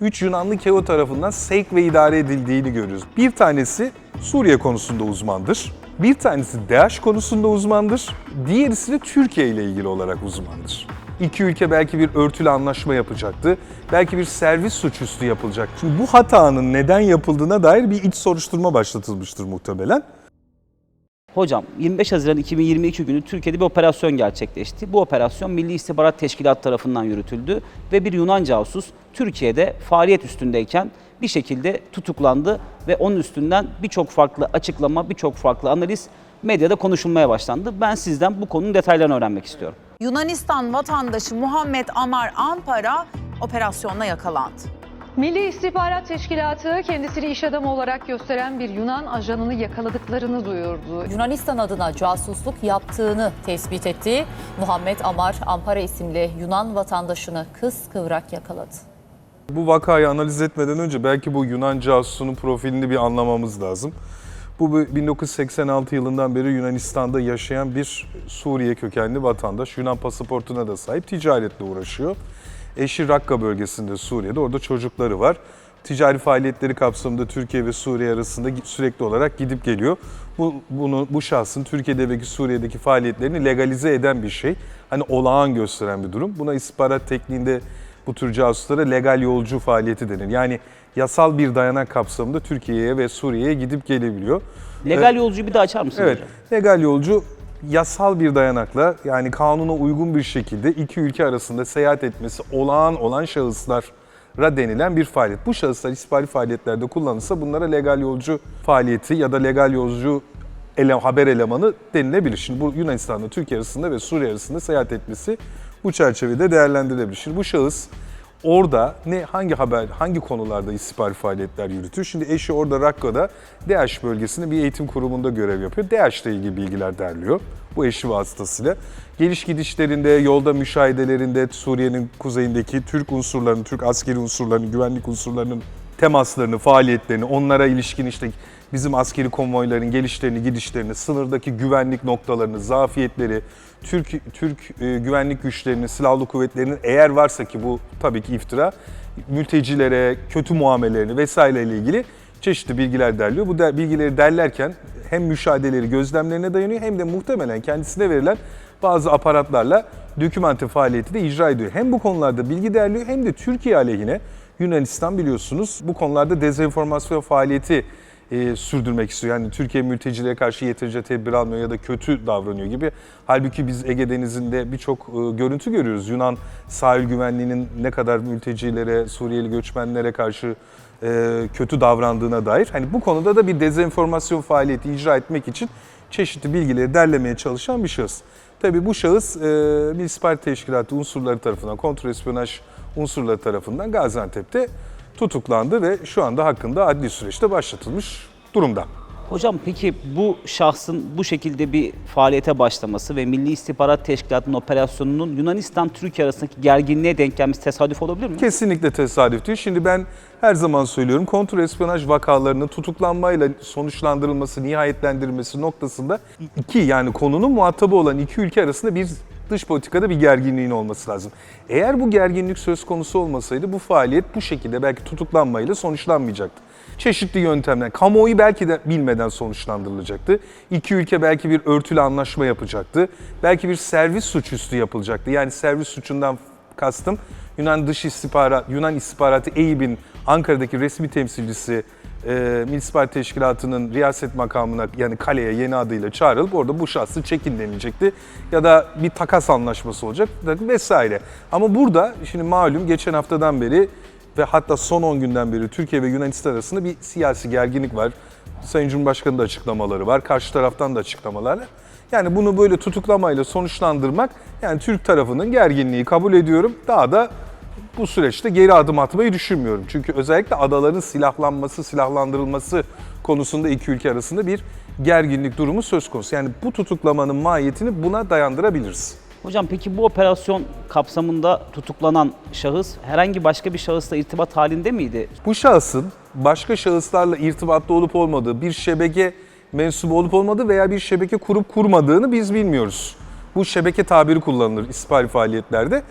Üç Yunanlı Keo tarafından sevk ve idare edildiğini görüyoruz. Bir tanesi Suriye konusunda uzmandır. Bir tanesi DAEŞ konusunda uzmandır. Diğerisi de Türkiye ile ilgili olarak uzmandır. İki ülke belki bir örtülü anlaşma yapacaktı. Belki bir servis suçüstü yapılacak. Şimdi bu hatanın neden yapıldığına dair bir iç soruşturma başlatılmıştır muhtemelen. Hocam 25 Haziran 2022 günü Türkiye'de bir operasyon gerçekleşti. Bu operasyon Milli İstihbarat Teşkilatı tarafından yürütüldü ve bir Yunan casus Türkiye'de faaliyet üstündeyken bir şekilde tutuklandı ve onun üstünden birçok farklı açıklama, birçok farklı analiz medyada konuşulmaya başlandı. Ben sizden bu konunun detaylarını öğrenmek istiyorum. Yunanistan vatandaşı Muhammed Amar Ampara operasyonla yakalandı. Milli İstihbarat Teşkilatı kendisini iş adamı olarak gösteren bir Yunan ajanını yakaladıklarını duyurdu. Yunanistan adına casusluk yaptığını tespit ettiği Muhammed Amar Ampara isimli Yunan vatandaşını kıskıvrak yakaladı. Bu vakayı analiz etmeden önce belki bu Yunan casusunun profilini bir anlamamız lazım. Bu bu 1986 yılından beri Yunanistan'da yaşayan bir Suriye kökenli vatandaş. Yunan pasaportuna da sahip, ticaretle uğraşıyor. Eşi Rakka bölgesinde Suriye'de, orada çocukları var. Ticari faaliyetleri kapsamında Türkiye ve Suriye arasında sürekli olarak gidip geliyor. Bu, bunu, bu şahsın Türkiye'de ve Suriye'deki faaliyetlerini legalize eden bir şey. Hani olağan gösteren bir durum. Buna istihbarat tekniğinde bu tür casuslara legal yolcu faaliyeti denir. Yani yasal bir dayanak kapsamında Türkiye'ye ve Suriye'ye gidip gelebiliyor. Legal yolcuyu bir daha açar mısınız Evet, hocam? legal yolcu yasal bir dayanakla yani kanuna uygun bir şekilde iki ülke arasında seyahat etmesi olağan olan şahıslara denilen bir faaliyet. Bu şahıslar istihbari faaliyetlerde kullanılsa bunlara legal yolcu faaliyeti ya da legal yolcu ele, haber elemanı denilebilir. Şimdi bu Yunanistan'da Türkiye arasında ve Suriye arasında seyahat etmesi bu çerçevede değerlendirilebilir. Şimdi bu şahıs orada ne hangi haber, hangi konularda istihbari faaliyetler yürütüyor? Şimdi eşi orada Rakka'da DH bölgesinde bir eğitim kurumunda görev yapıyor. DH ile ilgili bilgiler derliyor bu eşi vasıtasıyla. Geliş gidişlerinde, yolda müşahedelerinde Suriye'nin kuzeyindeki Türk unsurlarının, Türk askeri unsurlarının, güvenlik unsurlarının temaslarını, faaliyetlerini, onlara ilişkin işte bizim askeri konvoyların gelişlerini, gidişlerini, sınırdaki güvenlik noktalarını, zafiyetleri, Türk Türk e, güvenlik güçlerinin, silahlı kuvvetlerinin eğer varsa ki bu tabii ki iftira, mültecilere kötü muamelelerini vesaireyle ilgili çeşitli bilgiler derliyor. Bu der, bilgileri derlerken hem müşahedeleri gözlemlerine dayanıyor hem de muhtemelen kendisine verilen bazı aparatlarla dokümante faaliyeti de icra ediyor. Hem bu konularda bilgi derliyor hem de Türkiye aleyhine Yunanistan biliyorsunuz bu konularda dezenformasyon faaliyeti e, sürdürmek istiyor. Yani Türkiye mültecilere karşı yeterince tedbir almıyor ya da kötü davranıyor gibi. Halbuki biz Ege Denizi'nde birçok e, görüntü görüyoruz. Yunan sahil güvenliğinin ne kadar mültecilere, Suriyeli göçmenlere karşı e, kötü davrandığına dair. Hani bu konuda da bir dezenformasyon faaliyeti icra etmek için çeşitli bilgileri derlemeye çalışan bir şahıs. Tabii bu şahıs e, Milli İstihbarat Teşkilatı unsurları tarafından, kontrespiyonaj unsurları tarafından Gaziantep'te tutuklandı ve şu anda hakkında adli süreçte başlatılmış durumda. Hocam peki bu şahsın bu şekilde bir faaliyete başlaması ve Milli İstihbarat Teşkilatı'nın operasyonunun Yunanistan-Türkiye arasındaki gerginliğe denk gelmesi tesadüf olabilir mi? Kesinlikle tesadüf değil. Şimdi ben her zaman söylüyorum kontrespiyonaj vakalarının tutuklanmayla sonuçlandırılması, nihayetlendirilmesi noktasında iki yani konunun muhatabı olan iki ülke arasında bir dış politikada bir gerginliğin olması lazım. Eğer bu gerginlik söz konusu olmasaydı bu faaliyet bu şekilde belki tutuklanmayla sonuçlanmayacaktı. Çeşitli yöntemler, kamuoyu belki de bilmeden sonuçlandırılacaktı. İki ülke belki bir örtülü anlaşma yapacaktı. Belki bir servis suçüstü yapılacaktı. Yani servis suçundan kastım Yunan Dış İstihbarat, Yunan İstihbaratı EİB'in Ankara'daki resmi temsilcisi e, Milli İstihbarat Teşkilatı'nın riyaset makamına yani kaleye yeni adıyla çağrılıp orada bu şahsı çekin denilecekti. Ya da bir takas anlaşması olacak vesaire. Ama burada şimdi malum geçen haftadan beri ve hatta son 10 günden beri Türkiye ve Yunanistan arasında bir siyasi gerginlik var. Sayın Cumhurbaşkanı da açıklamaları var. Karşı taraftan da açıklamalar. Yani bunu böyle tutuklamayla sonuçlandırmak yani Türk tarafının gerginliği kabul ediyorum. Daha da bu süreçte geri adım atmayı düşünmüyorum. Çünkü özellikle adaların silahlanması, silahlandırılması konusunda iki ülke arasında bir gerginlik durumu söz konusu. Yani bu tutuklamanın mahiyetini buna dayandırabiliriz. Hocam peki bu operasyon kapsamında tutuklanan şahıs herhangi başka bir şahısla irtibat halinde miydi? Bu şahsın başka şahıslarla irtibatta olup olmadığı, bir şebeke mensubu olup olmadığı veya bir şebeke kurup kurmadığını biz bilmiyoruz. Bu şebeke tabiri kullanılır istihbari faaliyetlerde.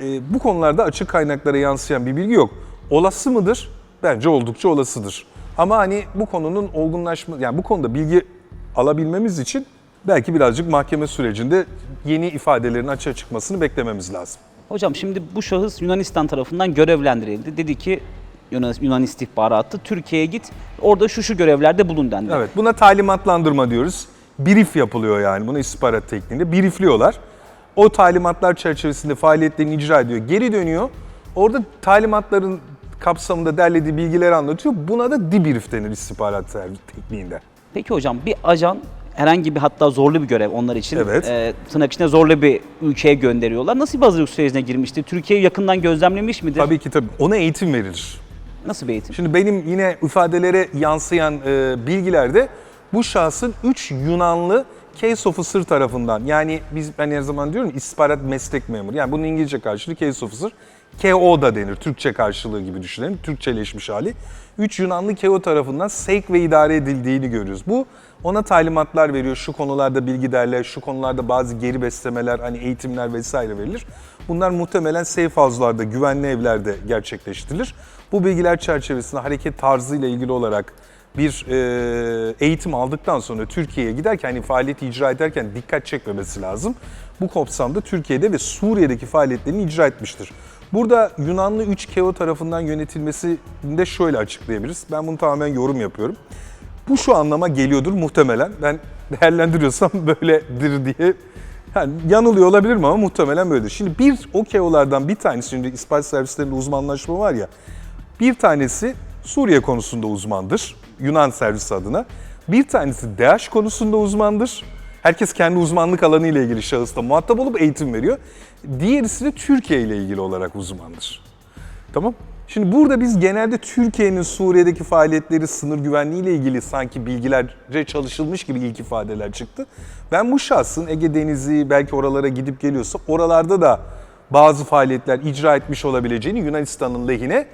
Ee, bu konularda açık kaynaklara yansıyan bir bilgi yok. Olası mıdır? Bence oldukça olasıdır. Ama hani bu konunun olgunlaşma, yani bu konuda bilgi alabilmemiz için belki birazcık mahkeme sürecinde yeni ifadelerin açığa çıkmasını beklememiz lazım. Hocam şimdi bu şahıs Yunanistan tarafından görevlendirildi. Dedi ki Yunan, Yunan istihbaratı Türkiye'ye git orada şu şu görevlerde bulun dendi. Evet, buna talimatlandırma diyoruz. Brief yapılıyor yani bunu istihbarat tekniğinde. Briefliyorlar. O talimatlar çerçevesinde faaliyetlerini icra ediyor. Geri dönüyor. Orada talimatların kapsamında derlediği bilgileri anlatıyor. Buna da debrief denir istihbarat servis tekniğinde. Peki hocam bir ajan herhangi bir hatta zorlu bir görev onlar için Evet. e, tırnak içinde zorlu bir ülkeye gönderiyorlar. Nasıl bir hazırlık sürecine girmişti? Türkiye'yi yakından gözlemlemiş midir? Tabii ki tabii. Ona eğitim verilir. Nasıl bir eğitim? Şimdi benim yine ifadelere yansıyan e, bilgilerde bu şahsın 3 Yunanlı case officer tarafından yani biz ben her zaman diyorum istihbarat meslek memuru. Yani bunun İngilizce karşılığı case officer. KO da denir. Türkçe karşılığı gibi düşünelim. Türkçeleşmiş hali. 3 Yunanlı KO tarafından sevk ve idare edildiğini görüyoruz. Bu ona talimatlar veriyor. Şu konularda bilgi derler, şu konularda bazı geri beslemeler, hani eğitimler vesaire verilir. Bunlar muhtemelen safe house'larda, güvenli evlerde gerçekleştirilir. Bu bilgiler çerçevesinde hareket tarzıyla ilgili olarak bir e, eğitim aldıktan sonra Türkiye'ye giderken hani faaliyeti icra ederken dikkat çekmemesi lazım. Bu kapsamda Türkiye'de ve Suriye'deki faaliyetlerini icra etmiştir. Burada Yunanlı 3 KEO tarafından yönetilmesini de şöyle açıklayabiliriz. Ben bunu tamamen yorum yapıyorum. Bu şu anlama geliyordur muhtemelen. Ben değerlendiriyorsam böyledir diye yani yanılıyor olabilirim ama muhtemelen böyledir. Şimdi bir o KEO'lardan bir tanesi, şimdi ispat servislerinde uzmanlaşma var ya, bir tanesi Suriye konusunda uzmandır, Yunan servisi adına. Bir tanesi DAEŞ konusunda uzmandır. Herkes kendi uzmanlık alanı ile ilgili şahısla muhatap olup eğitim veriyor. Diğerisi de Türkiye ile ilgili olarak uzmandır. Tamam. Şimdi burada biz genelde Türkiye'nin Suriye'deki faaliyetleri, sınır güvenliği ile ilgili sanki bilgilere çalışılmış gibi ilk ifadeler çıktı. Ben bu şahsın Ege Denizi belki oralara gidip geliyorsa oralarda da bazı faaliyetler icra etmiş olabileceğini Yunanistan'ın lehine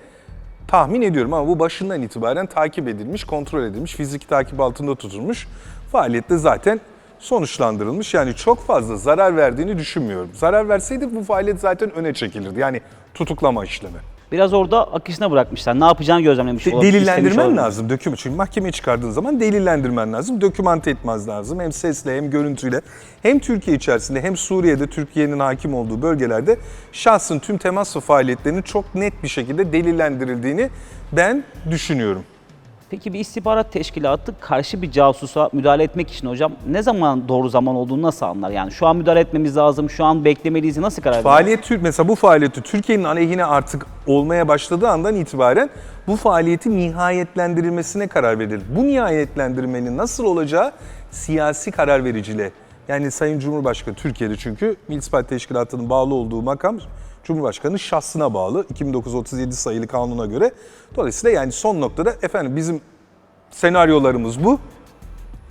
tahmin ediyorum ama bu başından itibaren takip edilmiş, kontrol edilmiş, fiziki takip altında tutulmuş. Faaliyette zaten sonuçlandırılmış. Yani çok fazla zarar verdiğini düşünmüyorum. Zarar verseydi bu faaliyet zaten öne çekilirdi. Yani tutuklama işlemi. Biraz orada akışına bırakmışlar. Ne yapacağını gözlemlemiş olabilir, delillendirmen lazım döküm. Çünkü mahkemeye çıkardığın zaman delillendirmen lazım. Dokümante etmez lazım. Hem sesle hem görüntüyle. Hem Türkiye içerisinde hem Suriye'de Türkiye'nin hakim olduğu bölgelerde şahsın tüm temas faaliyetlerinin çok net bir şekilde delillendirildiğini ben düşünüyorum. Peki bir istihbarat teşkilatı karşı bir casusa müdahale etmek için hocam ne zaman doğru zaman olduğunu nasıl anlar? Yani şu an müdahale etmemiz lazım, şu an beklemeliyiz nasıl karar verir? Faaliyet Türk mesela bu faaliyeti Türkiye'nin aleyhine artık olmaya başladığı andan itibaren bu faaliyeti nihayetlendirilmesine karar verilir. Bu nihayetlendirmenin nasıl olacağı siyasi karar vericiliğe. Yani Sayın Cumhurbaşkanı Türkiye'de çünkü Milli İstihbarat Teşkilatı'nın bağlı olduğu makam Cumhurbaşkanı şahsına bağlı 2937 sayılı kanuna göre. Dolayısıyla yani son noktada efendim bizim senaryolarımız bu.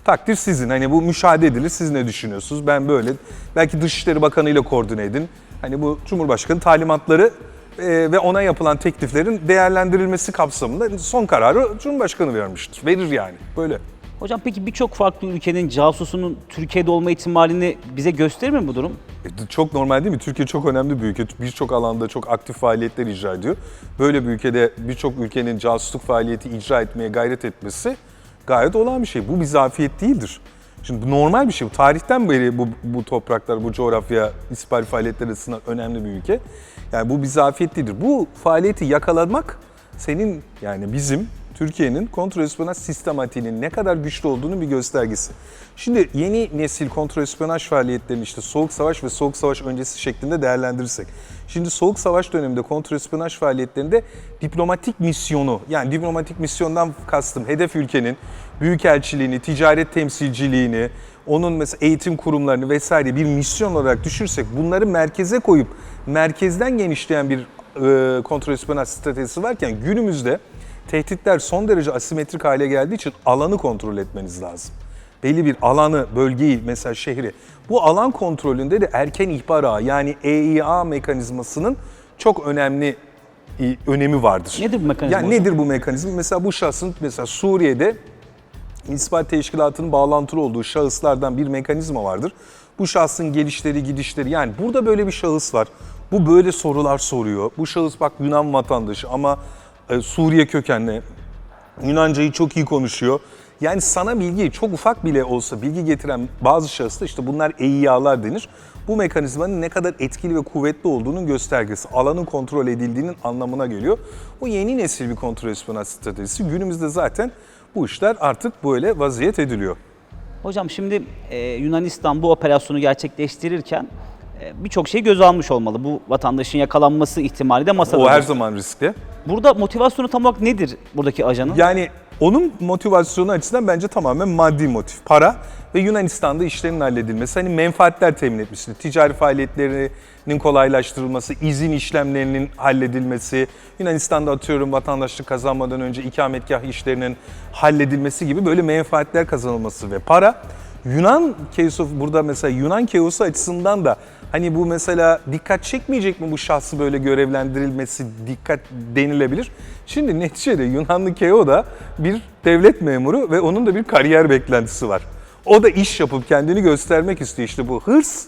Takdir sizin. Hani bu müşahede edilir. Siz ne düşünüyorsunuz? Ben böyle. Belki Dışişleri Bakanı ile koordine edin. Hani bu Cumhurbaşkanı talimatları e, ve ona yapılan tekliflerin değerlendirilmesi kapsamında son kararı Cumhurbaşkanı vermiştir. Verir yani. Böyle. Hocam peki birçok farklı ülkenin casusunun Türkiye'de olma ihtimalini bize gösterir mi bu durum? E, Çok normal değil mi? Türkiye çok önemli bir ülke. Birçok alanda çok aktif faaliyetler icra ediyor. Böyle bir ülkede birçok ülkenin casusluk faaliyeti icra etmeye gayret etmesi gayet olağan bir şey. Bu bir zafiyet değildir. Şimdi bu normal bir şey. Bu Tarihten beri bu, bu topraklar, bu coğrafya istihbari faaliyetler açısından önemli bir ülke. Yani bu bir zafiyet değildir. Bu faaliyeti yakalamak senin yani bizim Türkiye'nin kontrespiyonaj sistematiğinin ne kadar güçlü olduğunu bir göstergesi. Şimdi yeni nesil kontrespiyonaj faaliyetlerini işte Soğuk Savaş ve Soğuk Savaş öncesi şeklinde değerlendirirsek. Şimdi Soğuk Savaş döneminde kontrespiyonaj faaliyetlerinde diplomatik misyonu yani diplomatik misyondan kastım hedef ülkenin büyükelçiliğini, ticaret temsilciliğini, onun mesela eğitim kurumlarını vesaire bir misyon olarak düşünürsek bunları merkeze koyup merkezden genişleyen bir e, kontrespiyonaj stratejisi varken günümüzde tehditler son derece asimetrik hale geldiği için alanı kontrol etmeniz lazım. Belli bir alanı, bölgeyi, mesela şehri. Bu alan kontrolünde de erken ihbar ağı yani EIA mekanizmasının çok önemli önemi vardır. Nedir bu mekanizma Yani nedir bu mekanizma? Mesela bu şahsın mesela Suriye'de İstihbarat Teşkilatı'nın bağlantılı olduğu şahıslardan bir mekanizma vardır. Bu şahsın gelişleri, gidişleri yani burada böyle bir şahıs var. Bu böyle sorular soruyor. Bu şahıs bak Yunan vatandaşı ama Suriye kökenli, Yunancayı çok iyi konuşuyor. Yani sana bilgi çok ufak bile olsa bilgi getiren bazı şahıslar işte bunlar EİA'lar denir. Bu mekanizmanın ne kadar etkili ve kuvvetli olduğunun göstergesi. Alanın kontrol edildiğinin anlamına geliyor. Bu yeni nesil bir kontrol espionaj stratejisi. Günümüzde zaten bu işler artık böyle vaziyet ediliyor. Hocam şimdi e, Yunanistan bu operasyonu gerçekleştirirken e, birçok şey göze almış olmalı. Bu vatandaşın yakalanması ihtimali de masada. O her zaman riskli. Burada motivasyonu tam olarak nedir buradaki ajanın? Yani onun motivasyonu açısından bence tamamen maddi motif. Para ve Yunanistan'da işlerin halledilmesi. Hani menfaatler temin etmesi, ticari faaliyetlerinin kolaylaştırılması, izin işlemlerinin halledilmesi, Yunanistan'da atıyorum vatandaşlık kazanmadan önce ikametgah işlerinin halledilmesi gibi böyle menfaatler kazanılması ve para. Yunan case of burada mesela Yunan keosu açısından da hani bu mesela dikkat çekmeyecek mi bu şahsı böyle görevlendirilmesi dikkat denilebilir. Şimdi neticede Yunanlı keo da bir devlet memuru ve onun da bir kariyer beklentisi var. O da iş yapıp kendini göstermek istiyor işte bu hırs.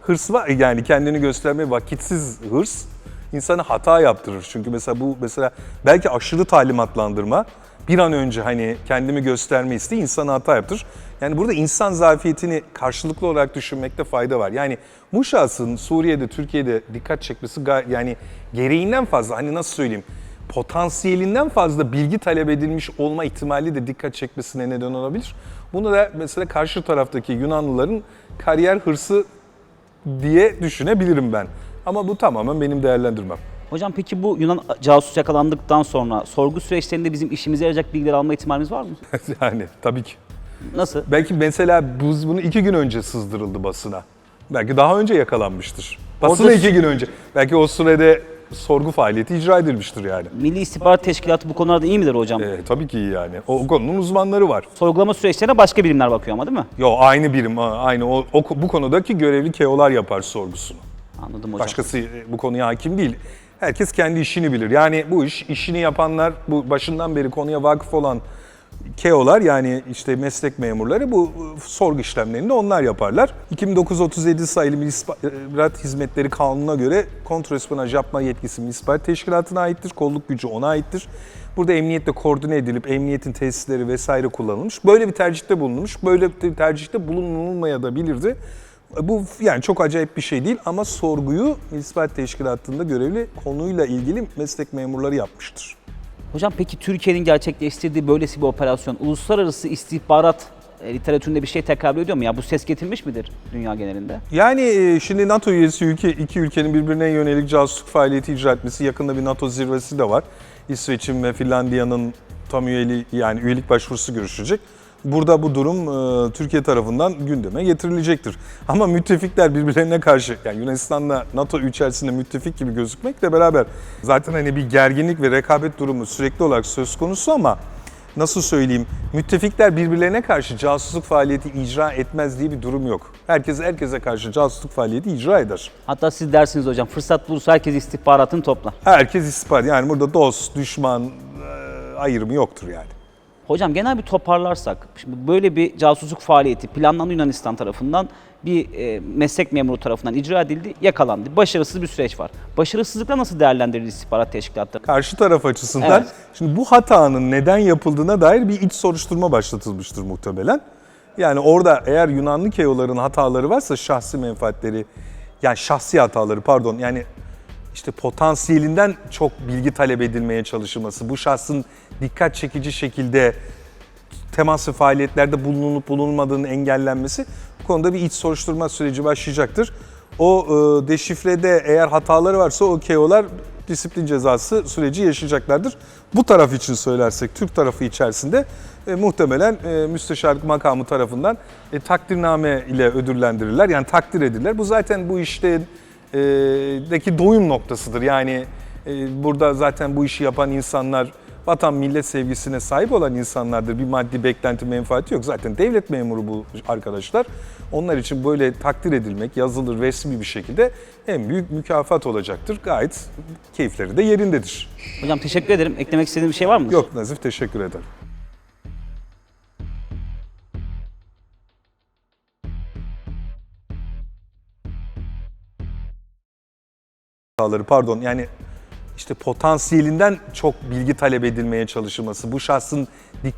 Hırs var yani kendini gösterme vakitsiz hırs insanı hata yaptırır. Çünkü mesela bu mesela belki aşırı talimatlandırma bir an önce hani kendimi gösterme isteği insana hata yaptırır. Yani burada insan zafiyetini karşılıklı olarak düşünmekte fayda var. Yani bu şahsın Suriye'de, Türkiye'de dikkat çekmesi yani gereğinden fazla hani nasıl söyleyeyim potansiyelinden fazla bilgi talep edilmiş olma ihtimali de dikkat çekmesine neden olabilir. Bunu da mesela karşı taraftaki Yunanlıların kariyer hırsı diye düşünebilirim ben. Ama bu tamamen benim değerlendirmem. Hocam peki bu Yunan casus yakalandıktan sonra sorgu süreçlerinde bizim işimize yarayacak bilgiler alma ihtimalimiz var mı? yani tabii ki. Nasıl? Belki mesela bu bunu iki gün önce sızdırıldı basına. Belki daha önce yakalanmıştır. Basına Orada- iki gün önce. Belki o sürede sorgu faaliyeti icra edilmiştir yani. Milli İstihbarat Teşkilatı bu konularda iyi midir hocam? Ee, tabii ki iyi yani. O, o konunun uzmanları var. Sorgulama süreçlerine başka birimler bakıyor ama değil mi? Yo aynı birim, aynı o, o bu konudaki görevli keolar yapar sorgusunu. Anladım hocam. Başkası e, bu konuya hakim değil. Herkes kendi işini bilir. Yani bu iş işini yapanlar, bu başından beri konuya vakıf olan KEO'lar yani işte meslek memurları bu e, sorgu işlemlerini onlar yaparlar. 2937 sayılı İstihbarat Hizmetleri Kanunu'na göre kontrespionaj yapma yetkisi Milli İstihbarat Teşkilatı'na aittir. Kolluk gücü ona aittir. Burada emniyetle koordine edilip emniyetin tesisleri vesaire kullanılmış. Böyle bir tercihte bulunmuş. Böyle bir tercihte bulunulmaya da bilirdi. Bu yani çok acayip bir şey değil ama sorguyu İstihbarat Teşkilatı'nda görevli konuyla ilgili meslek memurları yapmıştır. Hocam peki Türkiye'nin gerçekleştirdiği böylesi bir operasyon uluslararası istihbarat e, literatüründe bir şey tekabül ediyor mu? Ya bu ses getirmiş midir dünya genelinde? Yani e, şimdi NATO üyesi ülke iki ülkenin birbirine yönelik casusluk faaliyeti icra etmesi yakında bir NATO zirvesi de var. İsveç'in ve Finlandiya'nın tam üyeliği yani üyelik başvurusu görüşecek. Burada bu durum e, Türkiye tarafından gündeme getirilecektir. Ama müttefikler birbirlerine karşı yani Yunanistan'la NATO içerisinde müttefik gibi gözükmekle beraber zaten hani bir gerginlik ve rekabet durumu sürekli olarak söz konusu ama nasıl söyleyeyim müttefikler birbirlerine karşı casusluk faaliyeti icra etmez diye bir durum yok. Herkes herkese karşı casusluk faaliyeti icra eder. Hatta siz dersiniz hocam fırsat bulursa herkes istihbaratını toplar. Herkes istihbarat yani burada dost, düşman e, ayrımı yoktur yani. Hocam genel bir toparlarsak, şimdi böyle bir casusluk faaliyeti planlandı Yunanistan tarafından, bir e, meslek memuru tarafından icra edildi, yakalandı. Başarısız bir süreç var. Başarısızlıkla nasıl değerlendirilir istihbarat teşkilatları? Karşı taraf açısından Evet. şimdi bu hatanın neden yapıldığına dair bir iç soruşturma başlatılmıştır muhtemelen. Yani orada eğer Yunanlı keoların hataları varsa şahsi menfaatleri yani şahsi hataları pardon yani işte potansiyelinden çok bilgi talep edilmeye çalışılması, bu şahsın dikkat çekici şekilde temas ve faaliyetlerde bulunulup bulunmadığının engellenmesi bu konuda bir iç soruşturma süreci başlayacaktır. O e, deşifrede eğer hataları varsa o KO'lar disiplin cezası süreci yaşayacaklardır. Bu taraf için söylersek Türk tarafı içerisinde e, muhtemelen e, müsteşarlık makamı tarafından e, takdirname ile ödüllendirirler. Yani takdir edilirler. Bu zaten bu işte e, doyum noktasıdır. Yani e, burada zaten bu işi yapan insanlar vatan millet sevgisine sahip olan insanlardır. Bir maddi beklenti menfaati yok. Zaten devlet memuru bu arkadaşlar. Onlar için böyle takdir edilmek yazılır resmi bir şekilde en büyük mükafat olacaktır. Gayet keyifleri de yerindedir. Hocam teşekkür ederim. Eklemek istediğiniz bir şey var mı? Yok Nazif teşekkür ederim. Pardon yani işte potansiyelinden çok bilgi talep edilmeye çalışılması, bu şahsın